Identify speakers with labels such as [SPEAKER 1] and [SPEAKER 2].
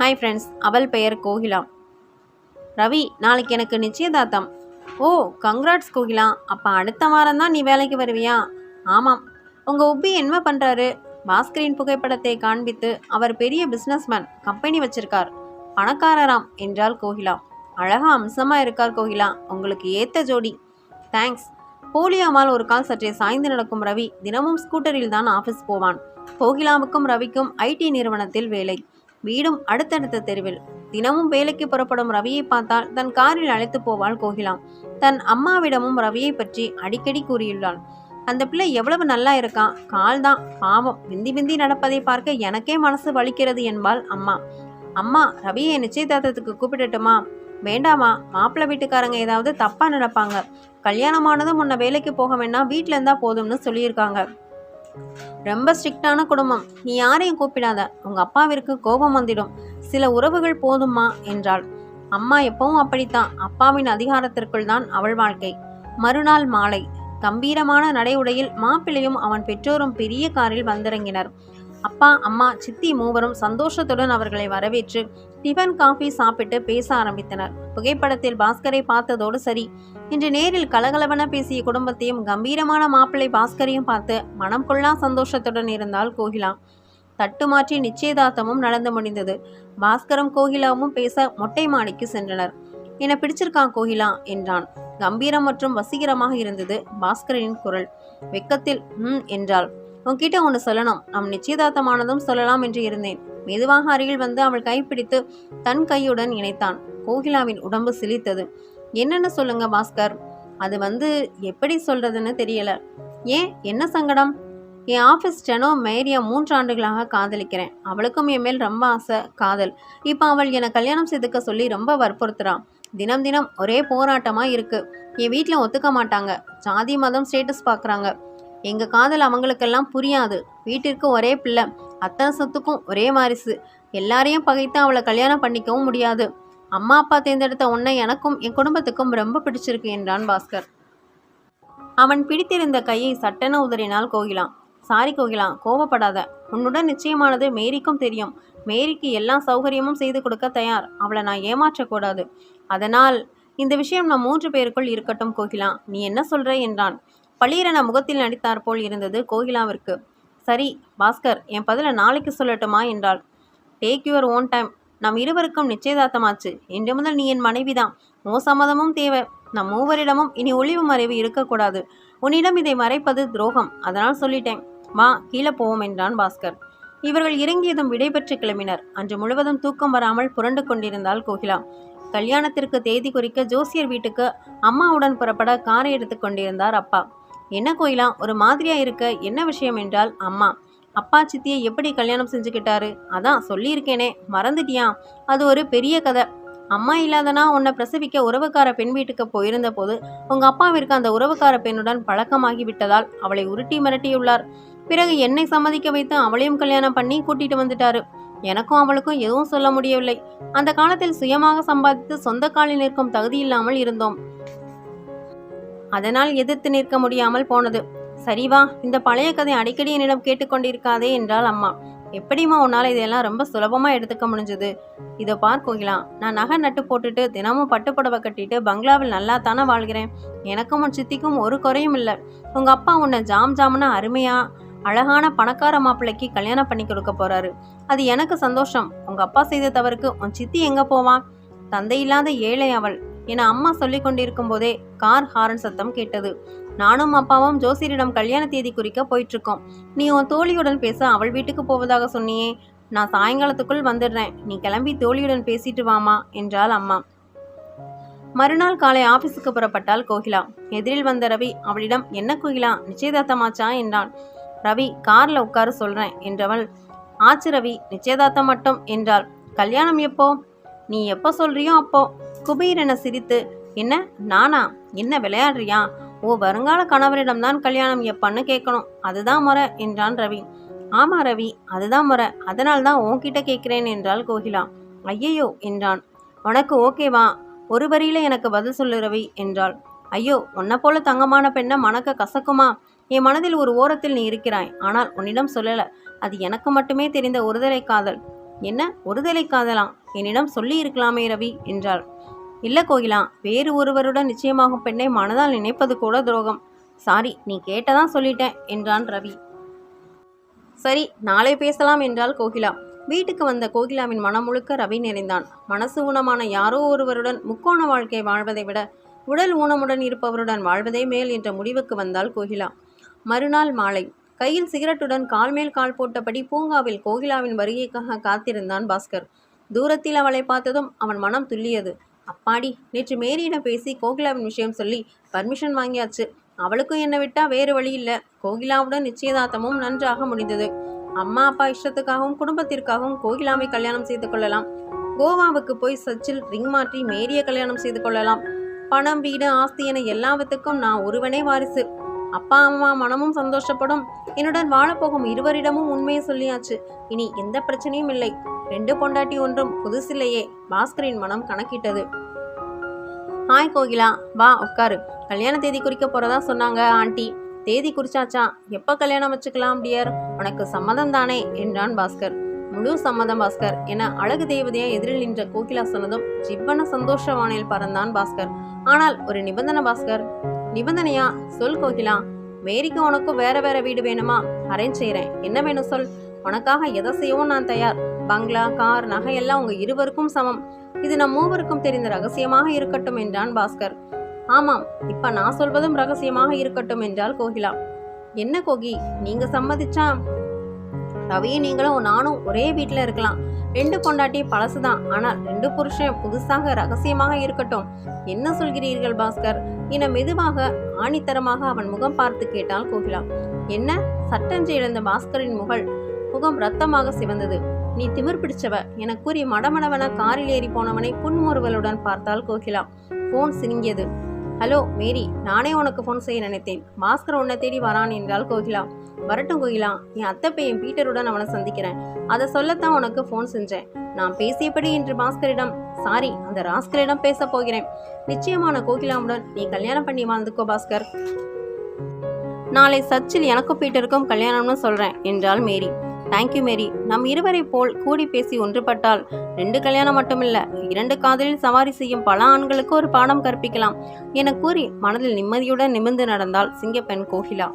[SPEAKER 1] Hi friends அவள் பெயர் கோகிலா. ரவி நாளைக்கு எனக்கு நிச்சயதார்த்தம். ஓ கங்க்ராட்ஸ் கோகிலா. அப்போ அடுத்த வாரம் தான் நீ வேலைக்கு வருவியா? ஆமாம். உங்கள் உப்பி என்ன பண்ணுறாரு பாஸ்கரின் புகைப்படத்தை காண்பித்து அவர் பெரிய பிஸ்னஸ்மேன் கம்பெனி வச்சிருக்கார். பணக்காரராம் என்றாள் கோகிலா. அழகா அம்சமாக இருக்கார் கோகிலா. உங்களுக்கு ஏற்ற ஜோடி. தேங்க்ஸ் போலியாமால் ஒரு கால் சற்றே சாய்ந்து நடக்கும் ரவி தினமும் ஸ்கூட்டரில் தான் ஆஃபீஸ் போவான். கோகிலாவுக்கும் ரவிக்கும் ஐடி நிறுவனத்தில் வேலை. வீடும் அடுத்தடுத்த தெருவில். தினமும் வேலைக்கு புறப்படும் ரவியை பார்த்தால் தன் காரில் அழைத்து போவாள் கோகிலாம் தன் அம்மாவிடமும் ரவியை பற்றி அடிக்கடி கூறியுள்ளாள். அந்த பிள்ளை எவ்வளவு நல்லா இருக்கான் கால் தான் பாவம் விந்தி விந்தி நடப்பதை பார்க்க எனக்கே மனசு வலிக்கிறது என்பாள் அம்மா. அம்மா ரவியை நிச்சயதார்த்தத்துக்கு கூப்பிடட்டுமா? வேண்டாமா? மாப்பிள்ளை வீட்டுக்காரங்க ஏதாவது தப்பா நினைப்பாங்க. கல்யாணமானதும் முன்ன வேலைக்கு போக வேண்டாம் வீட்டில் இருந்தா போதும்னு சொல்லியிருக்காங்க. ரொம்ப ஸ்ட்ரிக்டான குடும்பம். நீ யாரையும் கூப்பிடாத. உங்க அப்பாவிற்கு கோபம் வந்துடும். சில உறவுகள் போதுமா? என்றாள். அம்மா எப்பவும் அப்படித்தான். அப்பாவின் அதிகாரத்திற்குள் தான் அவள் வாழ்க்கை. மறுநாள் மாலை. கம்பீரமான நடை உடையில் மாப்பிள்ளையும் அவன் பெற்றோரும் பெரிய காரில் வந்திறங்கினர். அப்பா அம்மா சித்தி மூவரும் சந்தோஷத்துடன் அவர்களை வரவேற்று டிஃபன் காஃபி சாப்பிட்டு பேச ஆரம்பித்தனர். புகைப்படத்தில் பாஸ்கரை பார்த்ததோடு சரி. இன்று நேரில் கலகலவென பேசிய குடும்பத்தையும் கம்பீரமான மாப்பிள்ளை பாஸ்கரையும் பார்த்து மனம் கொள்ளா சந்தோஷத்துடன் இருந்தால் கோகிலா. தட்டு மாற்றி நிச்சயதார்த்தமும் நடந்து முடிந்தது. பாஸ்கரும் கோகிலாவும் பேச மொட்டை மாடிக்கு சென்றனர். என பிடிச்சிருக்கான் கோகிலா? என்றான். கம்பீரம் மற்றும் வசீகரமாக இருந்தது பாஸ்கரனின் குரல். வெக்கத்தில் ம் என்றாள். உன்கிட்ட ஒன்று சொல்லணும். நம் நிச்சயதார்த்தமானதும் சொல்லலாம் என்று இருந்தேன். மெதுவாக அருகில் வந்து அவள் கைப்பிடித்து தன் கையுடன் இணைத்தான். கோகிலாவின் உடம்பு சிலித்தது. என்னன்னு சொல்லுங்க பாஸ்கர்? அது வந்து எப்படி சொல்றதுன்னு தெரியல. ஏன்? என்ன சங்கடம்? என் ஆஃபீஸ் டெனோ மேரியா மூன்று ஆண்டுகளாக காதலிக்கிறேன். அவளுக்கும் என் மேல் ரொம்ப ஆசை காதல். இப்போ அவள் என்னை கல்யாணம் செய்துக்க சொல்லி ரொம்ப வற்புறுத்துறான் தினம் தினம் ஒரே போராட்டமாக இருக்கு. என் வீட்டில் ஒத்துக்க மாட்டாங்க. ஜாதி மதம் ஸ்டேட்டஸ் பார்க்குறாங்க எங்கள் காதல் அவங்களுக்கெல்லாம் புரியாது. வீட்டிற்கு ஒரே பிள்ளை. அத்தனை சொத்துக்கும் ஒரே மாரிசு எல்லாரையும் பகைத்து அவளை கல்யாணம் பண்ணிக்கவும் முடியாது. அம்மா அப்பா தேர்ந்தெடுத்த உன்னை எனக்கும் என் குடும்பத்துக்கும் ரொம்ப பிடிச்சிருக்கு என்றான் பாஸ்கர். அவன் பிடித்திருந்த கையை சட்டென உதறினால் கோகிலா. சாரி கோகிலா கோவப்படாத. உன்னுடன் நிச்சயமானது மேரிக்கும் தெரியும். மேரிக்கு எல்லா சௌகரியமும் செய்து கொடுக்க தயார். அவளை நான் ஏமாற்றக்கூடாது. அதனால் இந்த விஷயம் நம் மூன்று பேருக்குள் இருக்கட்டும் கோகிலா. நீ என்ன சொல்ற? என்றான். பளீரென முகத்தில் நடித்தார் போல் இருந்தது கோகிலாவிற்கு. சரி பாஸ்கர் என் பதிலை நாளைக்கு சொல்லட்டுமா? என்றாள். டேக் யுவர் ஓன் டைம் நம் இருவருக்கும் நிச்சயதார்த்தமாச்சு. இன்று முதல் நீ என் மனைவிதான். மோ சம்மதமும் தேவை. நம் மூவரிடமும் இனி ஒளிவு மறைவு இருக்கக்கூடாது. உன்னிடம் இதை மறைப்பது துரோகம். அதனால் சொல்லிட்டேன். வா கீழே போவோம் என்றான் பாஸ்கர். இவர்கள் இறங்கியதும் விடைபெற்று கிளம்பினர். அன்று முழுவதும் தூக்கம் வராமல் புரண்டு கொண்டிருந்தாள் கோகிலா. கல்யாணத்திற்கு தேதி குறிக்க ஜோசியர் வீட்டுக்கு அம்மாவுடன் புறப்பட காரை எடுத்து கொண்டிருந்தார் அப்பா. என்ன கோயிலா? ஒரு மாதிரியா இருக்க என்ன விஷயம் என்றால் அம்மா. அப்பா சித்தியை எப்படி கல்யாணம் செஞ்சுக்கிட்டாரு? அதான் சொல்லியிருக்கேனே மறந்துட்டியா? அது ஒரு பெரிய கதை. அம்மா இல்லாதனா உன்னை பிரசவிக்க உறவுக்கார பெண் வீட்டுக்கு போயிருந்த போது உங்க அப்பாவிற்கு அந்த உறவுக்கார பெண்ணுடன் பழக்கமாகி விட்டதால் அவளை உருட்டி மிரட்டியுள்ளார். பிறகு என்னை சம்மதிக்க வைத்து அவளையும் கல்யாணம் பண்ணி கூட்டிட்டு வந்துட்டாரு. எனக்கும் அவளுக்கும் எதுவும் சொல்ல முடியவில்லை. அந்த காலத்தில் சுயமாக சம்பாதித்து சொந்த காலில் நிற்கும் தகுதி இல்லாமல் இருந்தோம். அதனால் எதிர்த்து நிற்க முடியாமல் போனது. சரி வா இந்த பழைய கதை அடிக்கடி என்னிடம் கேட்டுக்கொண்டிருக்காதே என்றாள் அம்மா. எப்படிம்மா உன்னால் இதையெல்லாம் ரொம்ப சுலபமாக எடுத்துக்க முடிஞ்சது? இதை பார் கோகிலா நான் நகை நட்டு போட்டுட்டு தினமும் பட்டுப்புடவை கட்டிட்டு பங்களாவில் நல்லா தானே வாழ்கிறேன். எனக்கும் உன் சித்திக்கும் ஒரு குறையும் இல்லை. உங்கள் அப்பா உன்னை ஜாம் ஜாம்னு அருமையாக அழகான பணக்கார மாப்பிள்ளைக்கு கல்யாணம் பண்ணி கொடுக்க போகிறாரு அது எனக்கு சந்தோஷம். உங்கள் அப்பா செய்த தவறுக்கு உன் சித்தி எங்கே போவான் தந்தை இல்லாத ஏழை அவள். என அம்மா சொல்லிக் கொண்டிருக்கும் போதே கார் ஹாரன் சத்தம் கேட்டது. நானும் அப்பாவும் ஜோசியரிடம் கல்யாண தேதி குறிக்க போயிட்டு இருக்கோம் நீ உன் தோழியுடன் பேச அவள் வீட்டுக்கு போவதாக சொன்னியே. நான் சாயங்காலத்துக்குள் வந்துடுறேன். நீ கிளம்பி தோழியுடன் பேசிட்டு வாமா என்றாள் அம்மா. மறுநாள் காலை ஆபீஸுக்கு புறப்பட்டாள் கோகிலா. எதிரில் வந்த ரவி அவளிடம் என்ன கோகிலா? நிச்சயதார்த்தமாச்சா? என்றான் ரவி கார்ல உட்கார சொல்றேன் என்றவள். ஆச்சு ரவி நிச்சயதார்த்தம் மட்டும் என்றாள். கல்யாணம் எப்போ? நீ எப்போ சொல்றியோ அப்போ. குபீர் என சிரித்து என்ன நானா? என்ன விளையாடுறியா? ஓ வருங்கால கணவரிடம்தான் கல்யாணம் எப்பன்னு கேட்கணும். அதுதான் முறை என்றான் ரவி. ஆமா ரவி அதுதான் முறை. அதனால் தான் உன்கிட்ட கேட்கிறேன் என்றாள் கோகிலா. ஐயையோ என்றான். உனக்கு ஓகேவா ஒரு வரியில எனக்கு பதில் சொல்லு ரவி என்றாள். ஐயோ உன்னை போல தங்கமான பெண்ணை மணக்க கசக்குமா? என் மனதில் ஒரு ஓரத்தில் நீ இருக்கிறாய். ஆனால் உன்னிடம் சொல்லல. அது எனக்கு மட்டுமே தெரிந்த ஒருதலை காதல். என்ன? ஒருதலை காதலாம் என்னிடம் சொல்லி இருக்கலாமே ரவி என்றாள். இல்லை கோகிலா வேறு ஒருவருடன் நிச்சயமாகும் பெண்ணை மனதால் நினைப்பது கூட துரோகம். சாரி நீ கேட்டதான் சொல்லிட்டேன் என்றான் ரவி. சரி நாளை பேசலாம் என்றாள் கோகிலா. வீட்டுக்கு வந்த கோகிலாவின் மனம் முழுக்க ரவி நிறைந்தான். மனசு ஊனமான யாரோ ஒருவருடன் முக்கோண வாழ்க்கை வாழ்வதை விட உடல் ஊனமுடன் இருப்பவருடன் வாழ்வதே மேல் என்ற முடிவுக்கு வந்தாள் கோகிலா. மறுநாள் மாலை கையில் சிகரெட்டுடன் கால் மேல் கால் போட்டபடி பூங்காவில் கோகிலாவின் வருகைக்காக காத்திருந்தான் பாஸ்கர். தூரத்தில் அவளை பார்த்ததும் அவன் மனம் துல்லியது அப்பாடி நேற்று மேரியிடம் பேசி கோகிலாவின் விஷயம் சொல்லி பர்மிஷன் வாங்கியாச்சு. அவளுக்கும் என்னை விட்டா வேறு வழி இல்லை. கோகிலாவுடன் நிச்சயதார்த்தமும் நன்றாக முடிந்தது. அம்மா அப்பா இஷ்டத்துக்காகவும் குடும்பத்திற்காகவும் கோகிலாவை கல்யாணம் செய்து கொள்ளலாம். கோவாவுக்கு போய் சச்சில் ரிங் மாற்றி மேரிய கல்யாணம் செய்து கொள்ளலாம். பணம் வீடு ஆஸ்தி என எல்லாவற்றுக்கும் நான் ஒருவனே வாரிசு. அப்பா அம்மா மனமும் சந்தோஷப்படும். என்னுடன் வாழப்போகும் இருவரிடமும் உண்மையை சொல்லியாச்சு. இனி எந்த பிரச்சனையும் இல்லை. ரெண்டு பொண்டாட்டி ஒன்றும் புதுசில்லையே. பாஸ்கரின் மனம் கணக்கிட்டது. ஹாய் கோகிலா வா உட்காரு. கல்யாண தேதி குறிக்க போறதா சொன்னாங்க ஆண்டி. தேதி குறிச்சாச்சா? எப்போ கல்யாணம் வச்சுக்கலாம் டியர்? உனக்கு சம்மதம் தானே? என்றான் பாஸ்கர். முழு சம்மதம் பாஸ்கர் என அழகு தேவதையா எதிரில் நின்ற கோகிலா சொன்னதும் ஜிவ்வன சந்தோஷ வானில் பறந்தான் பாஸ்கர். ஆனால் ஒரு நிபந்தனை பாஸ்கர். நிபந்தனையா? சொல் கோகிலா. மேரிக்கு உனக்கும் வேற வேற வீடு வேணுமா? அரேஞ்ச் செய்கிறேன் என்ன வேணும் சொல்? உனக்காக எதை செய்யவும் நான் தயார். பங்களா கார் நகை எல்லாம் உங்க இருவருக்கும் சமம். இது நம் மூவருக்கும் தெரிந்த ரகசியமாக இருக்கட்டும் என்றான் பாஸ்கர். ஆமாம் இப்ப நான் சொல்வதும் ரகசியமாக இருக்கட்டும் என்றால் கோகிலா. என்ன கோகி நீங்க சம்மதிச்சா? ரவியும் நீங்களும் நானும் ஒரே வீட்டில் இருக்கலாம். ரெண்டு பொண்டாட்டி பழசுதான் ஆனால் ரெண்டு புருஷன் புதுசாக ரகசியமாக இருக்கட்டும். என்ன சொல்கிறீர்கள் பாஸ்கர்? என மெதுவாக ஆணித்தரமாக அவன் முகம் பார்த்து கேட்டால் கோகிலா. என்ன? சட்டென்று எழுந்த பாஸ்கரின் முகல் முகம் ரத்தமாக சிவந்தது. நீ திமிர் பிடிச்சவ. என கூறி மடமடவன காரில் ஏறி போனவனை புன்முறுவலுடன் பார்த்தாள் கோகிலா. போன் சிரிங்கியது ஹலோ மேரி நானே உனக்கு ஃபோன் செய்ய நினைத்தேன். பாஸ்கர் உன்னை தேடி வரான் என்றாள் கோகிலா. வரட்டும் கோகிலா என் அத்தை பையன் பீட்டருடன் அவனை சந்திக்கிறேன். அதை சொல்லத்தான் உனக்கு ஃபோன் செஞ்சேன். நான் பேசியபடி இன்று பாஸ்கரிடம் சாரி அந்த ராஸ்கரிடம் பேச போகிறேன். நிச்சயமான கோகிலாவுடன் நீ கல்யாணம் பண்ணி வாழ்ந்துக்கோ பாஸ்கர். நாளை சர்ச்சில் எனக்கும் பீட்டருக்கும் கல்யாணம்னு சொல்கிறேன் என்றாள் மேரி. தேங்க்யூ மேரி நம் இருவரை போல் கூடி பேசி ஒன்றுபட்டால் ரெண்டு கல்யாணம் மட்டுமில்ல இரண்டு காதலில் சவாரி செய்யும் பல ஆண்களுக்கு ஒரு பாடம் கற்பிக்கலாம். என கூறி மனதில் நிம்மதியுடன் நிமிர்ந்து நடந்தால் சிங்கப்பெண் கோகிலா.